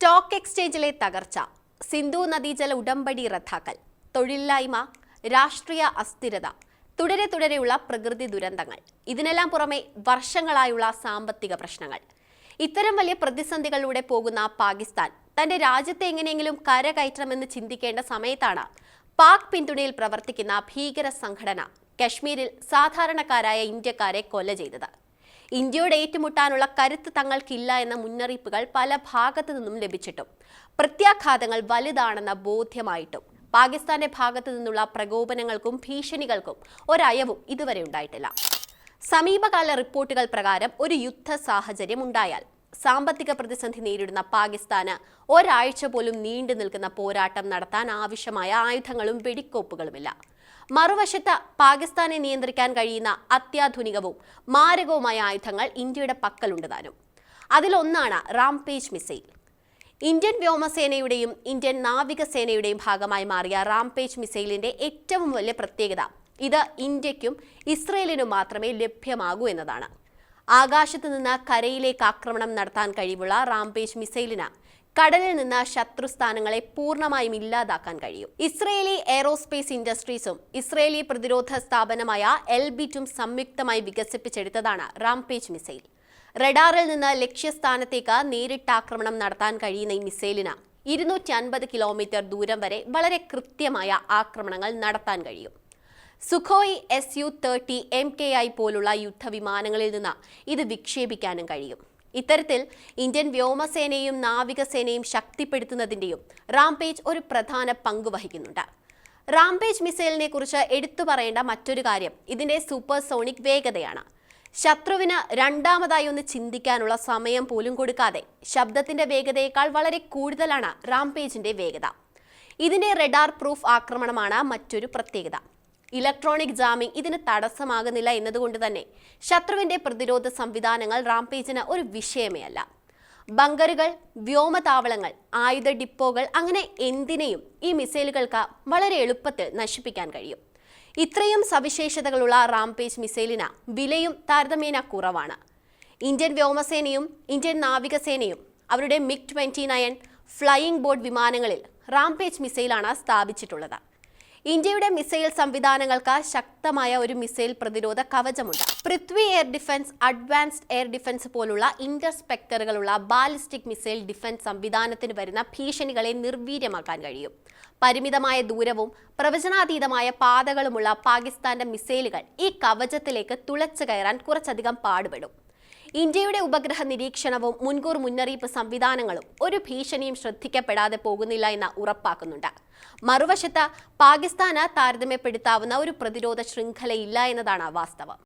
Stock എക്സ്ചേഞ്ചിലെ തകർച്ച സിന്ധു നദീജല ഉടമ്പടി റദ്ദാക്കൽ തൊഴിലില്ലായ്മ രാഷ്ട്രീയ അസ്ഥിരത തുടരെ തുടരെയുള്ള പ്രകൃതി ദുരന്തങ്ങൾ. ഇതിനെല്ലാം പുറമെ വർഷങ്ങളായുള്ള സാമ്പത്തിക പ്രശ്നങ്ങൾ. ഇത്തരം വലിയ പ്രതിസന്ധികളിലൂടെ പോകുന്ന പാകിസ്ഥാൻ തന്റെ രാജ്യത്തെ എങ്ങനെയെങ്കിലും കരകയറ്റണമെന്ന് ചിന്തിക്കേണ്ട സമയത്താണ് പാക് പിന്തുണയിൽ പ്രവർത്തിക്കുന്ന ഭീകര സംഘടന കശ്മീരിൽ സാധാരണക്കാരായ ഇന്ത്യക്കാരെ കൊല ചെയ്തത്. ഇന്ത്യയോട് ഏറ്റുമുട്ടാനുള്ള കരുത്ത് തങ്ങൾക്കില്ല എന്ന മുന്നറിയിപ്പുകൾ പല ഭാഗത്തു നിന്നും ലഭിച്ചിട്ടും. പ്രത്യാഘാതങ്ങൾ വലുതാണെന്ന ബോധ്യമായിട്ടും. പാകിസ്ഥാന്റെ ഭാഗത്തു നിന്നുള്ള പ്രകോപനങ്ങൾക്കും ഭീഷണികൾക്കും ഒരയവും ഇതുവരെ ഉണ്ടായിട്ടില്ല. സമീപകാല റിപ്പോർട്ടുകൾ പ്രകാരം ഒരു യുദ്ധ സാഹചര്യം ഉണ്ടായാൽ സാമ്പത്തിക പ്രതിസന്ധി നേരിടുന്ന പാകിസ്ഥാന് ഒരാഴ്ച പോലും നീണ്ടു നിൽക്കുന്ന പോരാട്ടം നടത്താൻ ആവശ്യമായ ആയുധങ്ങളും വെടിക്കോപ്പുകളുമില്ല. മറുവശത്ത് പാകിസ്ഥാനെ നിയന്ത്രിക്കാൻ കഴിയുന്ന അത്യാധുനികവും മാരകവുമായ ആയുധങ്ങൾ ഇന്ത്യയുടെ പക്കലുണ്ട് താനും. അതിലൊന്നാണ് റാംപേജ് മിസൈൽ. ഇന്ത്യൻ വ്യോമസേനയുടെയും ഇന്ത്യൻ നാവികസേനയുടെയും ഭാഗമായി മാറിയ റാംപേജ് മിസൈലിന്റെ ഏറ്റവും വലിയ പ്രത്യേകത ഇത് ഇന്ത്യക്കും ഇസ്രയേലിനും മാത്രമേ ലഭ്യമാകൂ എന്നതാണ്. ആകാശത്തു നിന്ന് കരയിലേക്ക് ആക്രമണം നടത്താൻ കഴിവുള്ള റാംപേജ് മിസൈലിന് കടലിൽ നിന്ന് ശത്രുസ്ഥാനങ്ങളെ പൂർണമായും ഇല്ലാതാക്കാൻ കഴിയും. ഇസ്രയേലി എയറോസ്പേസ് ഇൻഡസ്ട്രീസും ഇസ്രയേലി പ്രതിരോധ സ്ഥാപനമായ എൽബിറ്റും സംയുക്തമായി വികസിപ്പിച്ചെടുത്തതാണ് റാംപേജ് മിസൈൽ. റഡാറിൽ നിന്ന് ലക്ഷ്യസ്ഥാനത്തേക്ക് നേരിട്ട് ആക്രമണം നടത്താൻ കഴിയുന്ന ഈ മിസൈലിന് ഇരുന്നൂറ്റി അൻപത് കിലോമീറ്റർ ദൂരം വരെ വളരെ കൃത്യമായ ആക്രമണങ്ങൾ നടത്താൻ കഴിയും. Sukhoi S U thirty M K I പോലുള്ള യുദ്ധവിമാനങ്ങളിൽ നിന്ന് ഇത് വിക്ഷേപിക്കാനും കഴിയും. ഇത്തരത്തിൽ ഇന്ത്യൻ വ്യോമസേനയും നാവികസേനയും ശക്തിപ്പെടുത്തുന്നതിന്റെയും റാംപേജ് ഒരു പ്രധാന പങ്ക് വഹിക്കുന്നുണ്ട്. റാംപേജ് മിസൈലിനെ കുറിച്ച് എടുത്തു പറയേണ്ട മറ്റൊരു കാര്യം ഇതിന്റെ സൂപ്പർസോണിക് വേഗതയാണ്. ശത്രുവിന് രണ്ടാമതായി ഒന്ന് ചിന്തിക്കാനുള്ള സമയം പോലും കൊടുക്കാതെ ശബ്ദത്തിന്റെ വേഗതയേക്കാൾ വളരെ കൂടുതലാണ് റാംപേജിന്റെ വേഗത. ഇതിന്റെ റെഡാർ പ്രൂഫ് ആക്രമണമാണ് മറ്റൊരു പ്രത്യേകത. ഇലക്ട്രോണിക് ജാമിംഗ് ഇതിന് തടസ്സമാകുന്നില്ല എന്നതുകൊണ്ട് തന്നെ ശത്രുവിന്റെ പ്രതിരോധ സംവിധാനങ്ങൾ റാംപേജിന് ഒരു വിഷയമേ അല്ല. ബങ്കറുകൾ വ്യോമതാവളങ്ങൾ ആയുധ ഡിപ്പോകൾ അങ്ങനെ എന്തിനേയും ഈ മിസൈലുകൾക്ക് വളരെ എളുപ്പത്തിൽ നശിപ്പിക്കാൻ കഴിയും. ഇത്രയും സവിശേഷതകളുള്ള റാംപേജ് മിസൈലിന് വിലയും താരതമ്യേന കുറവാണ്. ഇന്ത്യൻ വ്യോമസേനയും ഇന്ത്യൻ നാവികസേനയും അവരുടെ MiG twenty nine flying boat വിമാനങ്ങളിൽ റാംപേജ് മിസൈലാണ് സ്ഥാപിച്ചിട്ടുള്ളത്. ഇന്ത്യയുടെ മിസൈൽ സംവിധാനങ്ങൾക്ക് ശക്തമായ ഒരു മിസൈൽ പ്രതിരോധ കവചമുണ്ട്. Prithvi air defence advanced air defence പോലുള്ള ഇന്റർസ്പെക്ടറുകളുള്ള ബാലിസ്റ്റിക് മിസൈൽ ഡിഫൻസ് സംവിധാനത്തിന് വരുന്ന ഭീഷണികളെ നിർവീര്യമാക്കാൻ കഴിയും. പരിമിതമായ ദൂരവും പ്രവചനാതീതമായ പാതകളുമുള്ള പാകിസ്ഥാന്റെ മിസൈലുകൾ ഈ കവചത്തിലേക്ക് തുളച്ചു കയറാൻ കുറച്ചധികം പാടുപെടും. ഇന്ത്യയുടെ ഉപഗ്രഹ നിരീക്ഷണവും മുൻകൂർ മുന്നറിയിപ്പ് സംവിധാനങ്ങളും ഒരു ഭീഷണിയും ശ്രദ്ധിക്കപ്പെടാതെ പോകുന്നില്ല എന്ന് ഉറപ്പാക്കുന്നുണ്ട്. മറുവശത്ത് പാകിസ്ഥാന് താരതമ്യപ്പെടുത്താവുന്ന ഒരു പ്രതിരോധ ശൃംഖലയില്ല എന്നതാണ് വാസ്തവം.